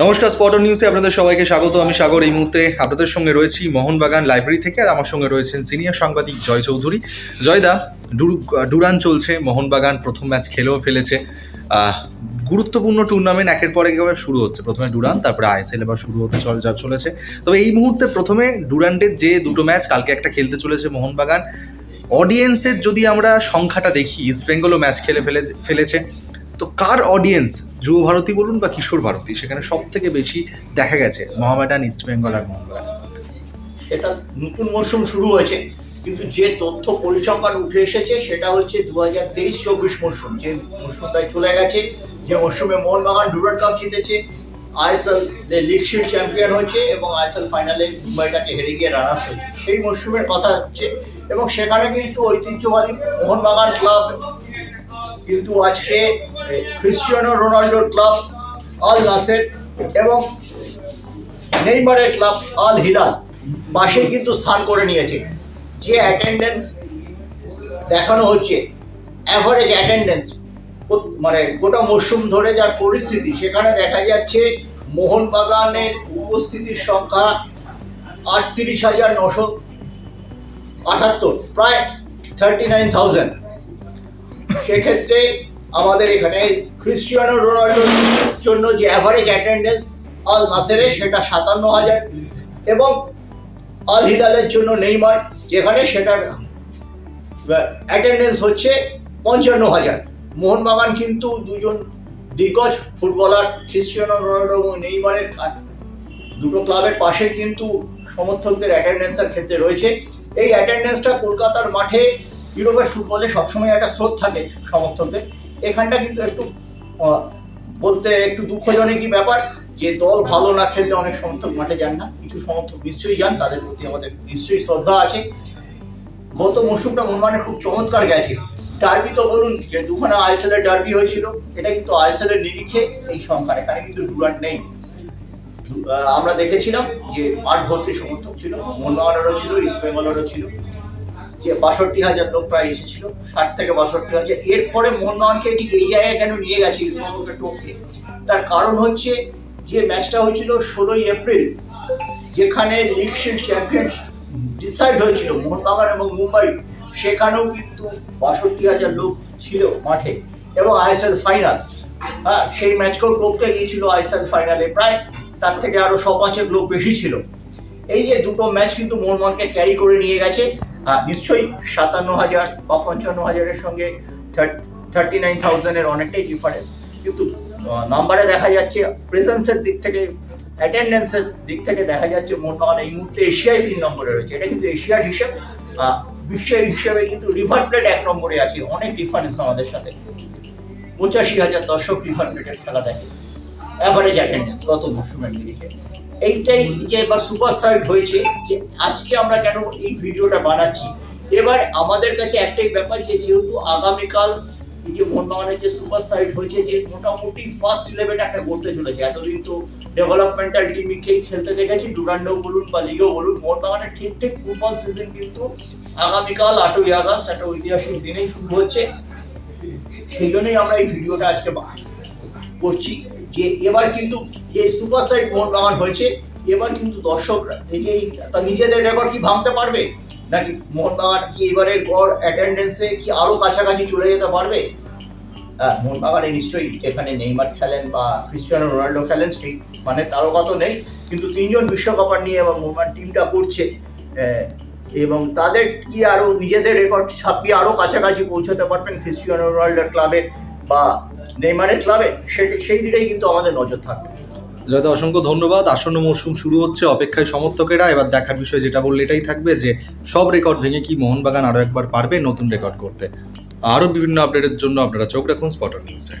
নমস্কার স্পটন নিউজে আপনাদের সবাইকে স্বাগত। আমি সাগর। এই মুহূর্তে আপনাদের সঙ্গে রয়েছি মোহনবাগান লাইব্রেরি থেকে আর আমার সঙ্গে রয়েছেন সিনিয়র সাংবাদিক জয় চৌধুরী। জয়দা, ডুরু- ডুরান চলছে। মোহনবাগান প্রথম ম্যাচ খেলেও ফেলেছে। গুরুত্বপূর্ণ টুর্নামেন্ট একের পর একেবারে শুরু হচ্ছে। প্রথমে ডুরান, তারপরে আইএসএল এবার শুরু হতে চল যা চলেছে। তবে এই মুহূর্তে প্রথমে ডুরান্টের যে দুটো ম্যাচ, কালকে একটা খেলতে চলেছে মোহনবাগান। অডিয়েন্সের যদি আমরা সংখ্যাটা দেখি, ইস্ট বেঙ্গলও ম্যাচ খেলে ফেলে ফেলেছে। তো কার অডিয়েন্স যুব ভারতী বলুন বা কিশোর ভারতী? সেখানে সব থেকে বেশি দেখা গেছে মোহামেডান ইস্ট বেঙ্গল আর মোহনবাগান সেটা নতুন মরশুম শুরু হয়েছে, কিন্তু যে তথ্য পরিসংখ্যান উঠে এসেছে, সেটা হচ্ছে দু হাজার তেইশ চব্বিশ মরশুম। যে মরশুমটাই চলে গেছে, যে মরশুমে মোহনবাগান ডুরান্ড কাপ জিতেছে, আইএসএল লিগ শিল্ড চ্যাম্পিয়ন হয়েছে এবং আইএসএল ফাইনালে মুম্বাইটাকে হেরে গিয়ে রানার্স হয়েছে। সেই মরশুমের কথা হচ্ছে, এবং সেখানে কিন্তু ঐতিহ্যবাহী মোহনবাগান ক্লাব কিন্তু আজকে ক্রিশ্চিয়ানো রোনাল্ডোর ক্লাব আল নাসের এবং নেইমারের ক্লাব আল হিলাল পাশে কিন্তু স্থান করে নিয়েছে। যে অ্যাটেন্ডেন্স দেখানো হচ্ছে অ্যাভারেজ অ্যাটেন্ডেন্স মানে গোটা মরশুম ধরে যার পরিস্থিতি, সেখানে দেখা যাচ্ছে মোহনবাগানের উপস্থিতির সংখ্যা আটত্রিশ হাজার নশো আটাত্তর, প্রায় থার্টি নাইন থাউজেন্ড সেক্ষেত্রে আমাদের এখানে ক্রিশ্চিয়ানো রোনাল্ডোর জন্য যে অ্যাভারেজ অ্যাটেন্ডেন্স আল নাসেরে সেটা সাতান্ন হাজার এবং আল হিলালের জন্য নেইমার, যেখানে সেটার অ্যাটেন্ডেন্স হচ্ছে পঞ্চান্ন হাজার। মোহনবাগান কিন্তু দুজন দিগ্গজ ফুটবলার ক্রিশ্চিয়ানো রোনাল্ডো এবং নেইমারের দুটো ক্লাবের পাশে কিন্তু সমর্থকদের অ্যাটেন্ডেন্সের ক্ষেত্রে রয়েছে। এই অ্যাটেন্ডেন্সটা কলকাতার মাঠে ইউরোপের ফুটবলে সবসময় একটা স্রোত থাকে সমর্থকদের। এখানটা কিন্তু একটু বলতে একটু দুঃখজনকই ব্যাপার যে দল ভালো না খেললে অনেক সমর্থক মাঠে যান না। কিছু সমর্থক নিশ্চয়ই যান, তাদের প্রতি আমাদের নিশ্চয়ই শ্রদ্ধা আছে। গত মৌসুমটা মোহনবাগানের খুব চমৎকার গেছে ডার্বি তো বলুন, যে দুখানা আইএসএল এর ডার্বি হয়েছিল, এটা কিন্তু আইএসএল এর নিরিখে এই সংখ্যা এখানে কিন্তু ডুরান্ট নেই। আমরা দেখেছিলাম যে মাঠ ভর্তি সমর্থক ছিল মোহনবাগানেরও ছিল ইস্ট বেঙ্গলেরও ছিল। যে বাষট্টি হাজার লোক প্রায় এসেছিল, ষাট থেকে বাষট্টি হাজার। এরপরে মোহনবাগানকে ঠিক এই জায়গায় কেন নিয়ে গেছে ইসলামকে টপকে? তার কারণ হচ্ছে যে ম্যাচটা হয়েছিল ষোলোই এপ্রিল, যেখানে লিগ শিল্ড চ্যাম্পিয়ন ডিসাইড হয়েছিল, মোহনবাগান এবং মুম্বাই, সেখানেও কিন্তু বাষট্টি হাজার লোক ছিল মাঠে। এবং আইএসএল ফাইনাল হ্যাঁ সেই ম্যাচকেও টপকে গিয়েছিল আইএসএল ফাইনালে প্রায় তার থেকে আরও শ পাঁচেক লোক বেশি ছিল। এই যে দুটো ম্যাচ কিন্তু মোহনবাগানকে ক্যারি করে নিয়ে গেছে। নিশ্চয়ই সাতান্ন হাজার বা পঞ্চান্ন হাজারের সঙ্গে থার্টি নাইন থাউজেন্ডের অনেকটাই ডিফারেন্স কিন্তু নাম্বারে দেখা যাচ্ছে প্রেজেন্সের দিক থেকে অ্যাটেন্ডেন্সের দিক থেকে দেখা যাচ্ছে মোহনবাগান এই মুহূর্তে এশিয়ায় তিন নম্বরে রয়েছে। এটা কিন্তু এশিয়ার হিসেব বিশ্বের হিসেবে কিন্তু রিভার প্লেট এক নম্বরে আছে। অনেক ডিফারেন্স আমাদের সাথে। পঁচাশি হাজার দর্শক রিভার প্লেটের খেলা দেখে। অ্যাভারেজ অ্যাটেন্ডেন্স গত মরশুমের নিরিখে। এইটাই যে এবার সুপার সাইট হয়েছে যে আজকে আমরা কেন এই ভিডিওটা বানাচ্ছি। এবার আমাদের কাছে একটাই ব্যাপার যে যেহেতু আগামীকাল এই যে মোহনবাগানের যে সুপার সাইট হয়েছে যে মোটামুটি ফার্স্ট ইলেভেন একটা করতে চলেছে। এতদিন তো ডেভেলপমেন্টাল টিমকেই খেলতে দেখেছি ডুরান্ডো বলুন বা লিগেও বলুন মোহনবাগানের ঠিক ঠিক ফুটবল সিজন কিন্তু আগামীকাল আটই আগস্ট একটা ঐতিহাসিক দিনেই শুরু হচ্ছে। সেই জন্যই আমরা এই ভিডিওটা আজকে করছি। যে এবার কিন্তু যে সুপার সাইড মোহনবাগান হয়েছে, এবার কিন্তু দর্শকরা, এই যে নিজেদের রেকর্ড কি ভাঙতে পারবে? নাকি মোহনবাগান কি এবারের গড় অ্যাটেন্ডেন্সে কি আরও কাছাকাছি চলে যেতে পারবে? হ্যাঁ মোহনবাগানে নিশ্চয়ই যেখানে নেইমার খেলেন বা ক্রিশ্চিয়ানো রোনাল্ডো খেলেন, সেই মানে তারকা তো নেই। কিন্তু তিনজন বিশ্বকাপার নিয়ে এবং মোহনবাগান টিমটা করছে এবং তাদের কি আরও নিজেদের রেকর্ড ছাপিয়ে আরও কাছাকাছি পৌঁছাতে পারবেন ক্রিশ্চিয়ানো রোনাল্ডোর ক্লাবের বা নেইমারের ক্লাবে, সেই দিকেই কিন্তু আমাদের নজর থাকবে। জয়দা, অসংখ্য ধন্যবাদ। আসন্ন মরশুম শুরু হচ্ছে অপেক্ষায় সমর্থকেরা। এবার দেখার বিষয় যেটা বললে এটাই থাকবে যে, সব রেকর্ড ভেঙে কি মোহনবাগান আরও একবার পারবে নতুন রেকর্ড করতে? আরও বিভিন্ন আপডেটের জন্য আপনারা চোখ রাখুন স্পটার নিউজে।